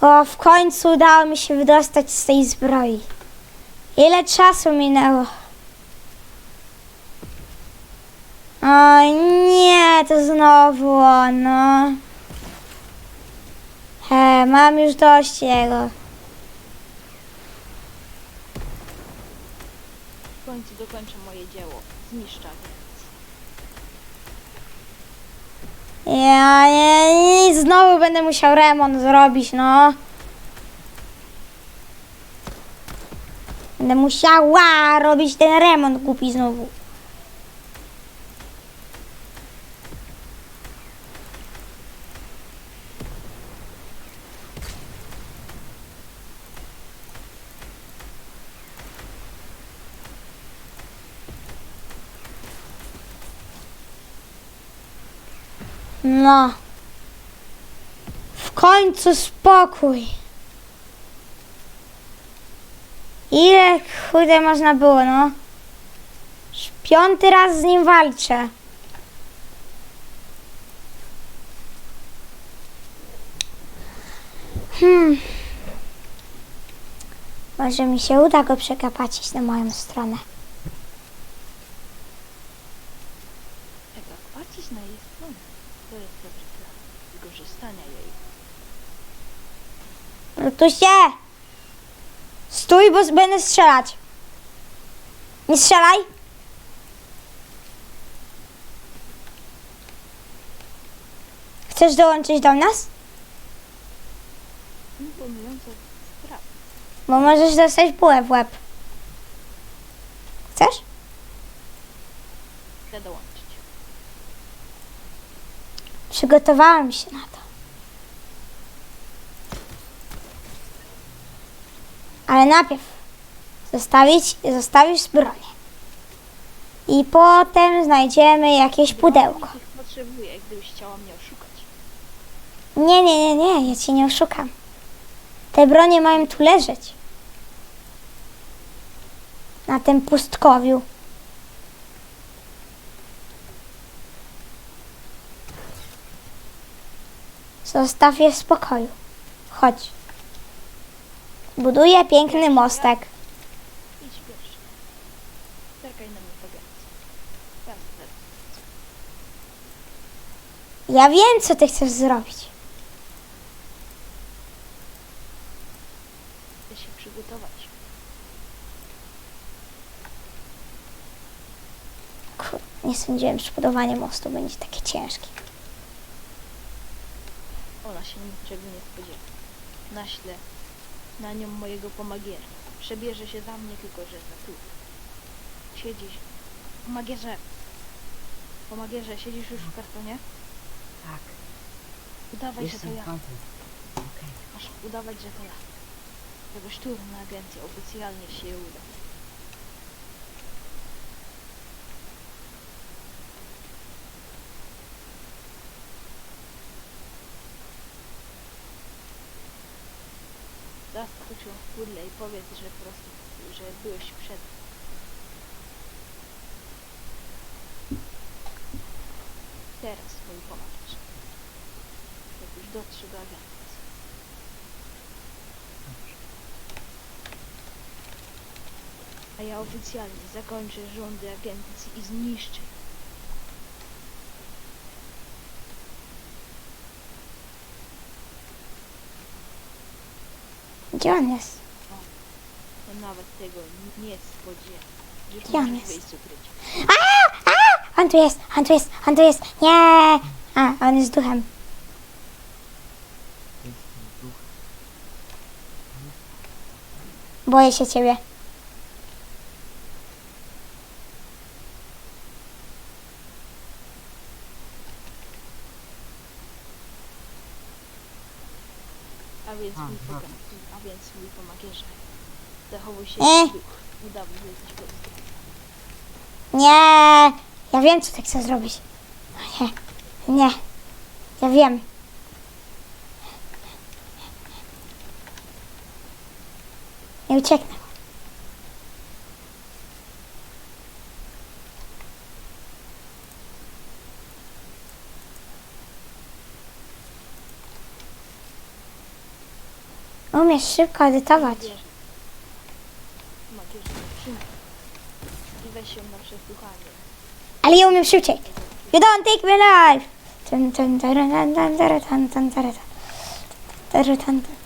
O, w końcu udało mi się wydostać z tej zbroi. Ile czasu minęło? O nie, to znowu ono. He, mam już dość jego. W końcu dokończę moje dzieło. Zniszczę więc. Ja nie, znowu będę musiał remont zrobić, no. Będę musiała robić ten remont głupi znowu. No. W końcu spokój. Ile chude można było, no? Już piąty raz z nim walczę. Hmm. Może mi się uda go przekapacić na moją stronę. Patrzeć na jej stronę, jest dobry plan wykorzystania jej. Rutusie! Stój, bo będę strzelać. Nie strzelaj. Chcesz dołączyć do nas? Imponująca sprawa. Bo możesz dostać bułę w łeb. Chcesz? Chcę dołączyć. Przygotowałem się na to. Ale najpierw zostawić, zostawisz zbronię. I potem znajdziemy jakieś pudełko. Potrzebuję, gdybyś chciała mnie oszukać. Nie, nie, nie, nie, ja cię nie oszukam. Te bronie mają tu leżeć. Na tym pustkowiu. Zostaw je w spokoju. Chodź. Buduję piękny mostek. Idź pierwszy. Czekaj na mnie pogadać. Ja wiem, co ty chcesz zrobić. Chcę się przygotować. Kur, nie sądziłem, że budowanie mostu będzie takie ciężkie. Ona się niczego nie spodziewa. Naślę na nią mojego pomagiera. Przebierze się za mnie, tylko że za tu. Siedzisz. Pomagierze. Pomagierze, siedzisz już w kartonie? Tak, Udawaj, że to ja. Masz udawać, że to ja. Tego szturm na agencję oficjalnie się uda. Ją w i powiedz, że po prostu, że byłeś przed. Teraz mój pomagasz. Jak już dotrze do agencji. A ja oficjalnie zakończę rządy agencji i zniszczę ją. Gdzie on jest? No nawet tego nie spodziewam. Już Gdzie on jest? A, a, on tu jest, on tu jest, on tu jest. Nie! A, on jest duchem. Boję się ciebie. A więc A, mój. Więc mój pomagierze. Zachowuj się E. jak duch. Udawaj, że jesteś godny. Nie! Ja wiem, co ty chcesz zrobić. No Nie, nie. Ja wiem. Nie ucieknę. Umiesz szybko edytować. Ale ja umiem szybciej. You don't take me life. Taran, tan, tan, taran, tan, tan, taran, tan. Taran, tan, tan.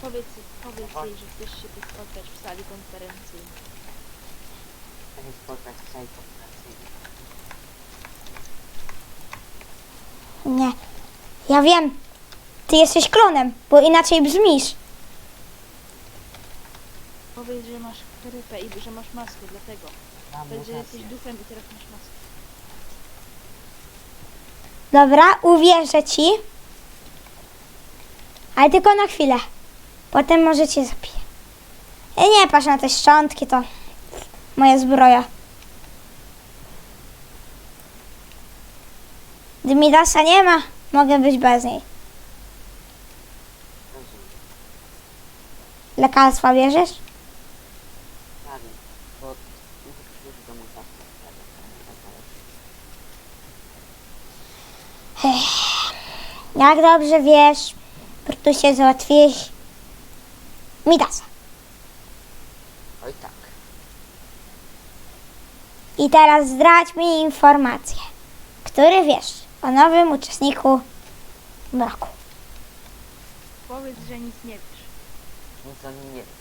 Powiedz, powiedz jej, że chcesz się tu spotkać w sali konferencyjnej. Chcę spotkać w sali konferencyjnej. Nie. Ja wiem. Ty jesteś klonem, bo inaczej brzmisz. Powiedz, że masz chrypę i że masz maskę, dlatego. Powiedz, że jesteś duchem i teraz masz maskę. Dobra, uwierzę ci. Ale tylko na chwilę. Potem może cię zabiję. I nie patrz na te szczątki, to moja zbroja. Gdy Midasa nie ma, mogę być bez niej. Lekarstwa bierzesz? Jak dobrze wiesz, tu się załatwiłeś Midasa. Oj tak. I teraz zdradź mi informację, który wiesz o nowym uczestniku mroku. Powiedz, że nic nie wiesz. Nic o nim nie wiem.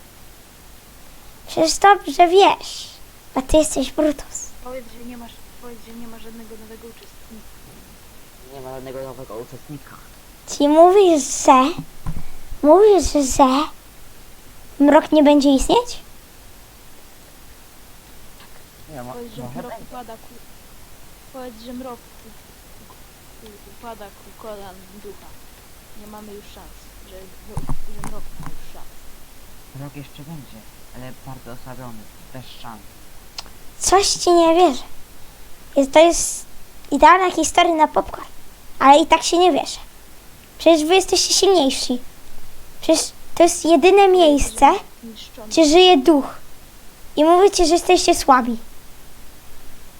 Przecież dobrze wiesz, bo ty jesteś Brutus. Powiedz, że nie masz, powiedz, że nie ma żadnego nowego uczestnika. Nie ma żadnego nowego uczestnika. Ci mówisz, że... Mówisz, że... Mrok nie będzie istnieć? Nie ma. Powiedz, że mrok upada ku... Powiedz, że mrok ku... ku- kolan ducha. Nie mamy już szans, że, że mrok ma już szans. Rok jeszcze będzie, ale bardzo osłabiony. Bez szans. Coś ci nie wierzę. Jest, to jest idealna historia na popcorn. Ale i tak się nie wierzę. Przecież wy jesteście silniejsi. Przecież to jest jedyne miejsce, gdzie żyje duch. I mówicie, że jesteście słabi.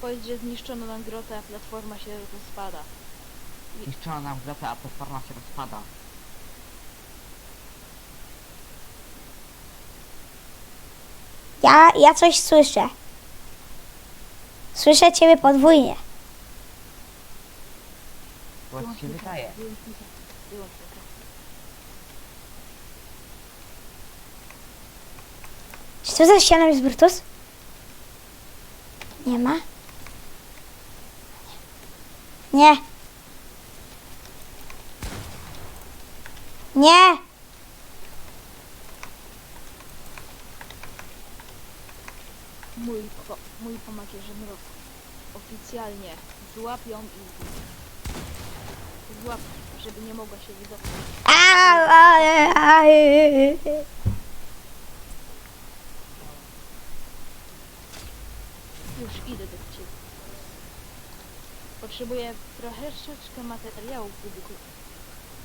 Powiedz, że zniszczono nam grotę, a platforma się rozpada. Niszczono nam grotę, a platforma się rozpada. Ja, ja coś słyszę. Słyszę ciebie podwójnie. Bo ci się wydaje. Czy tu za ścianą jest Brutus? Nie ma? Nie. Nie. Mój, po, mój pomagierze mrok. Oficjalnie złap ją i złap, żeby nie mogła się a. Już idę do ciebie. Potrzebuję troszeczkę materiałów, wyko-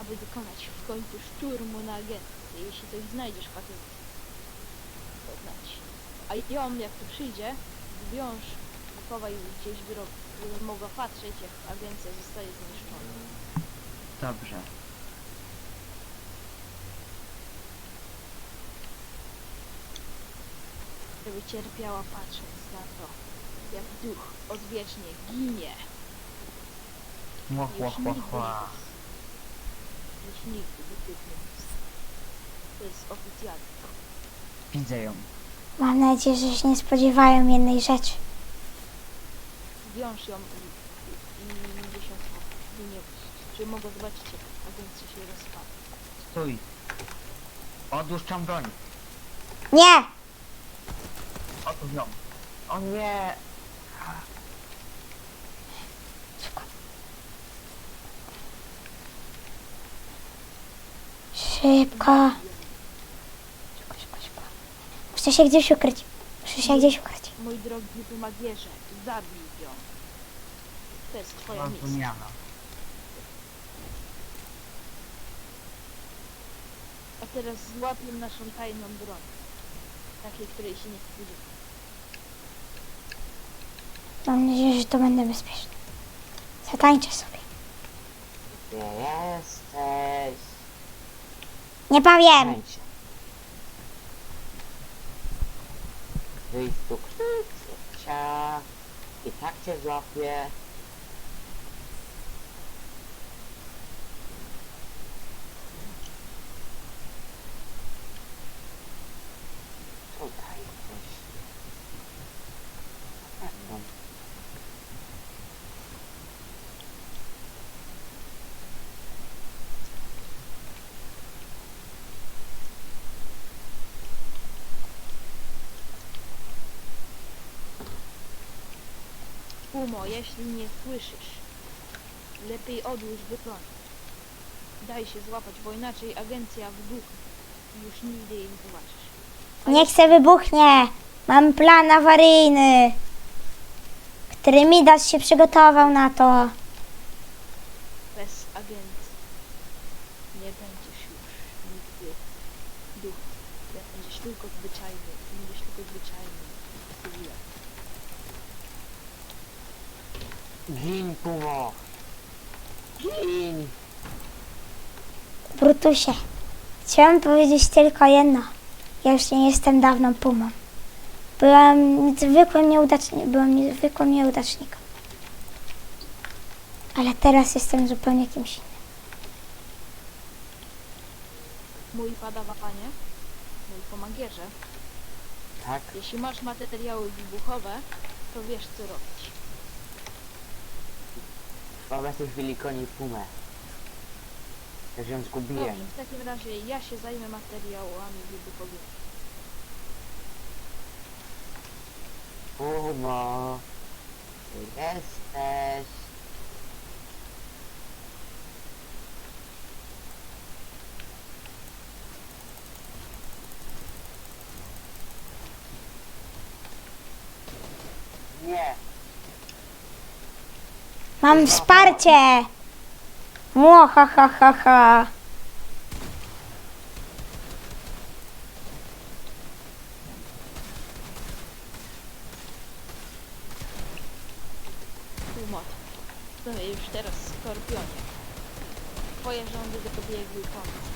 aby dokonać w końcu szturmu na agencję. Jeśli coś znajdziesz, facet, to znać. A ją, jak tu przyjdzie, zwiąż, chowaj gdzieś rogu, żeby mogła patrzeć, jak agencja zostaje zniszczona. Dobrze. Żeby cierpiała patrząc na to, jak duch odwiecznie ginie. Ła, ła, ła. Nie Już nigdy do tych nie wróci. To jest oficjalne. Widzę ją. Mam nadzieję, że się nie spodziewają jednej rzeczy. Wiąż ją i, i, i dziesiątką wynieść. Czy mogę zobaczyć, jak agencja się rozpada. Stój. Odłuszczam broń. Nie. Otóż ją. O nie! Szybko. Szybko, szybko, szybko. Muszę się gdzieś ukryć. Muszę się gdzieś ukryć. Mój drogi pomagierze, zabij ją. To jest twoja misja. A teraz złapię naszą tajną broń. Takiej, której się nie spodziewa. Mam nadzieję, że to będę bezpieczny. Zatańczę sobie. Gdzie jesteś? Nie powiem. Momencie. Wyjdź tu krzycia. I tak cię złapię. Tutaj gdzieś. Na pewno. Umo, jeśli nie słyszysz, lepiej odłóż broń. Daj się złapać, bo inaczej agencja wybuchnie. Już nigdy jej nie zobaczysz. Niech se wybuchnie. Mam plan awaryjny, który Midas się przygotował na to. Bez agencji nie będziesz już nigdy duchem. Będziesz tylko zwyczajny. Będziesz tylko zwyczajny. cywilem. Gin, Pumo! Gin! Brutusie, chciałem powiedzieć tylko jedno. Ja już nie jestem dawną pumą. Byłem zwykłym nieudacznikiem. Byłem niezwykłym nieudacznikiem. Ale teraz jestem zupełnie kimś innym. Mój padawanie, mój pomagierze, Tak? jeśli masz materiały wybuchowe, to wiesz co robić. W obecnej chwili koni Pumę. Już ją zgubiłem. Dobrze, w takim razie ja się zajmę materiałami wybuchowymi. Pumo! Gdzie jesteś? Nie! Mam wsparcie! Mło, ha, ha, ha, ha. Tłumacz. To już teraz Skorpionie. Twoje rządy dobiegły końca.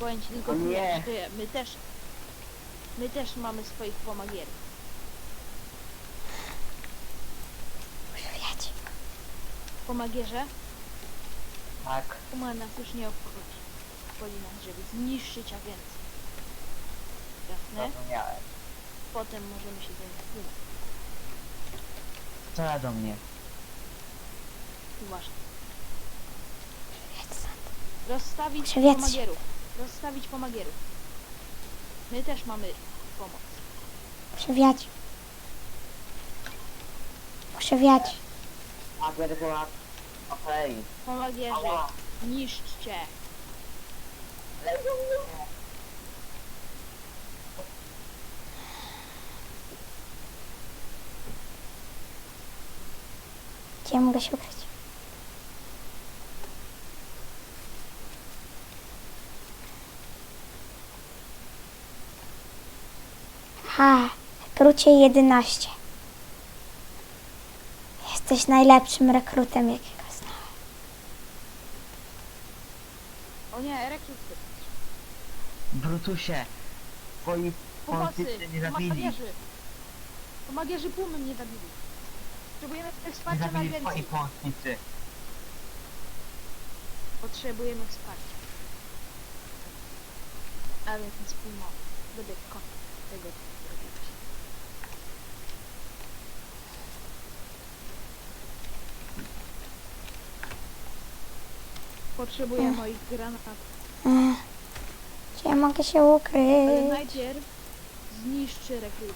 Powiem ci tylko nie. że my też... My też mamy swoich pomagierów. Muszę wiedzieć. Pomagierze, Tak. Uma nas już nie obchodzi. Obchodzi nas, żeby zniszczyć agencję. Jasne? Zrozumiałem. Potem możemy się zająć Umą. Co do mnie? Sam. Rozstawić wiedzieć. pomagierów. Rozstawić pomagierów. My też mamy pomoc. Muszę wiać. Wiać. Papier chyba... Okej. Pomagierze, Ała. niszczcie. Ale nie. Gdzie ja mogę się ukryć? Ha, rekrucie 11. Jesteś najlepszym rekrutem, jakiego znałem. O nie, rekruty. Brutusie! Twoi Pomocy! politycy mnie zabili. Pomagierzy! Pomagierzy pumy mnie zabili. Potrzebujemy Nie wsparcia na zabili twoi agencji. pomocnicy. Potrzebujemy wsparcia. A więc pumo. Będę koniec tego, co zrobiłeś. Potrzebuję moich granatów. Ech, Gdzie ja mogę się Ale ukryć? najpierw zniszczy rekrut.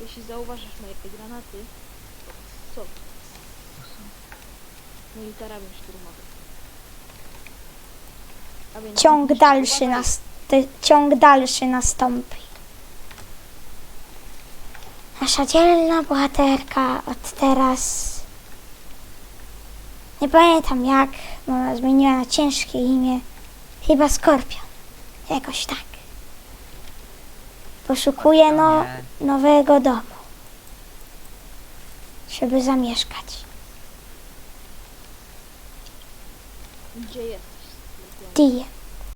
Jeśli zauważysz moje granaty, co? No i karabin szturmowy. A więc Ciąg zniszczy- dalszy, uważaj, nas, ty- ciąg dalszy nastąpi. Nasza dzielna bohaterka od teraz. Nie pamiętam jak, bo ona zmieniła na ciężkie imię. Chyba Skorpion. Jakoś tak. Poszukuje no, nowego domu, żeby zamieszkać. Gdzie jesteś? Ty.